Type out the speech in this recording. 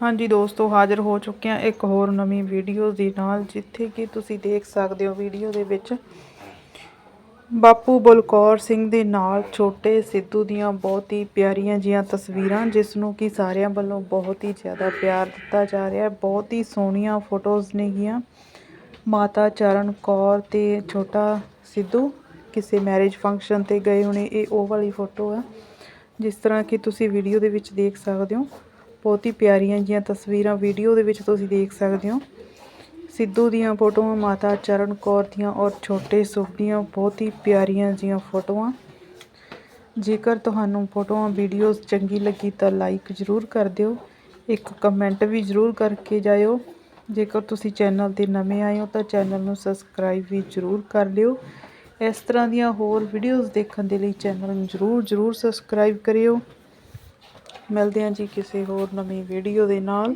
ਹਾਂਜੀ ਦੋਸਤੋ, ਹਾਜ਼ਰ ਹੋ ਚੁੱਕੇ ਹਾਂ ਇੱਕ ਹੋਰ ਨਵੀਂ ਵੀਡੀਓ ਦੇ ਨਾਲ, ਜਿੱਥੇ ਕਿ ਤੁਸੀਂ ਦੇਖ ਸਕਦੇ ਹੋ ਵੀਡੀਓ ਦੇ ਵਿੱਚ ਬਾਪੂ ਬਲਕੌਰ ਸਿੰਘ ਦੇ ਨਾਲ ਛੋਟੇ ਸਿੱਧੂ ਦੀਆਂ ਬਹੁਤ ਹੀ ਪਿਆਰੀਆਂ ਜੀਆਂ ਤਸਵੀਰਾਂ, ਜਿਸ ਨੂੰ ਕਿ ਸਾਰਿਆਂ ਵੱਲੋਂ ਬਹੁਤ ਹੀ ਜ਼ਿਆਦਾ ਪਿਆਰ ਦਿੱਤਾ ਜਾ ਰਿਹਾ ਹੈ। ਬਹੁਤ ਹੀ ਸੋਹਣੀਆਂ ਫੋਟੋਜ਼ ਨੇਗੀਆਂ ਮਾਤਾ ਚਰਨ ਕੌਰ ਤੇ ਛੋਟਾ ਸਿੱਧੂ, ਕਿਸੇ ਮੈਰਿਜ ਫੰਕਸ਼ਨ ਤੇ ਗਏ ਹੋਣੇ, ਇਹ ਉਹ ਵਾਲੀ ਫੋਟੋ ਆ, ਜਿਸ ਤਰ੍ਹਾਂ ਕਿ ਤੁਸੀਂ ਵੀਡੀਓ ਦੇ ਵਿੱਚ ਦੇਖ ਸਕਦੇ ਹੋ। ਬਹੁਤ ਹੀ ਪਿਆਰੀਆਂ ਜੀਆਂ ਤਸਵੀਰਾਂ ਵੀਡੀਓ ਦੇ ਵਿੱਚ ਤੁਸੀਂ ਦੇਖ ਸਕਦੇ ਹੋ। ਸਿੱਧੂ ਦੀਆਂ ਫੋਟੋਆਂ, ਮਾਤਾ ਚਰਨ ਕੌਰ ਦੀਆਂ ਔਰ ਛੋਟੇ ਸੁਖ ਦੀਆਂ ਬਹੁਤ ਹੀ ਪਿਆਰੀਆਂ ਜੀਆਂ ਫੋਟੋਆਂ। ਜੇਕਰ ਤੁਹਾਨੂੰ ਫੋਟੋਆਂ, ਵੀਡੀਓਜ਼ ਚੰਗੀ ਲੱਗੀ ਤਾਂ ਲਾਈਕ ਜ਼ਰੂਰ ਕਰ ਦਿਓ। ਇੱਕ ਕਮੈਂਟ ਵੀ ਜ਼ਰੂਰ ਕਰਕੇ ਜਾਇਓ। ਜੇਕਰ ਤੁਸੀਂ ਚੈਨਲ ਤੇ ਨਵੇਂ ਆਏ ਹੋ ਤਾਂ ਚੈਨਲ ਨੂੰ ਸਬਸਕ੍ਰਾਈਬ ਵੀ ਜ਼ਰੂਰ ਕਰ ਲਿਓ। ਇਸ ਤਰ੍ਹਾਂ ਦੀਆਂ ਹੋਰ ਵੀਡੀਓਜ਼ ਦੇਖਣ ਦੇ ਲਈ ਚੈਨਲ ਨੂੰ ਜ਼ਰੂਰ ਜ਼ਰੂਰ ਸਬਸਕ੍ਰਾਈਬ ਕਰਿਓ। ਮਿਲਦੇ ਹਾਂ ਜੀ ਕਿਸੇ ਹੋਰ ਨਵੀਂ ਵੀਡੀਓ ਦੇ ਨਾਲ।